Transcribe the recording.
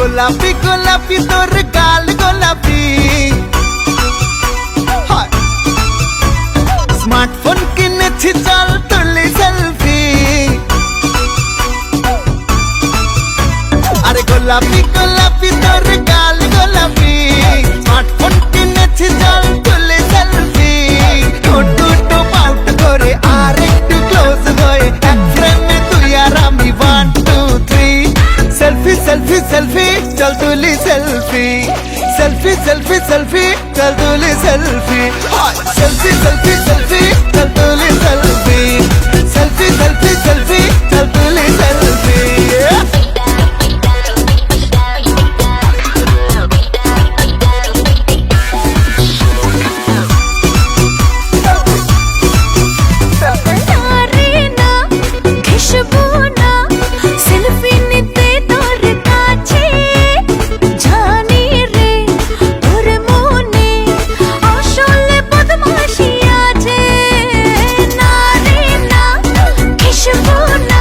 গোলাপি গোলাপি তোর গাল গোলাপি। স্মার্টফোন কিনেছি চল তুলি সেলফি আরে গোলাপি গোলাপি সেলফি সেলফি সেলফি চল তুলি সেলফি সেলফি সেলফি সেলফি চল তুলি Oh no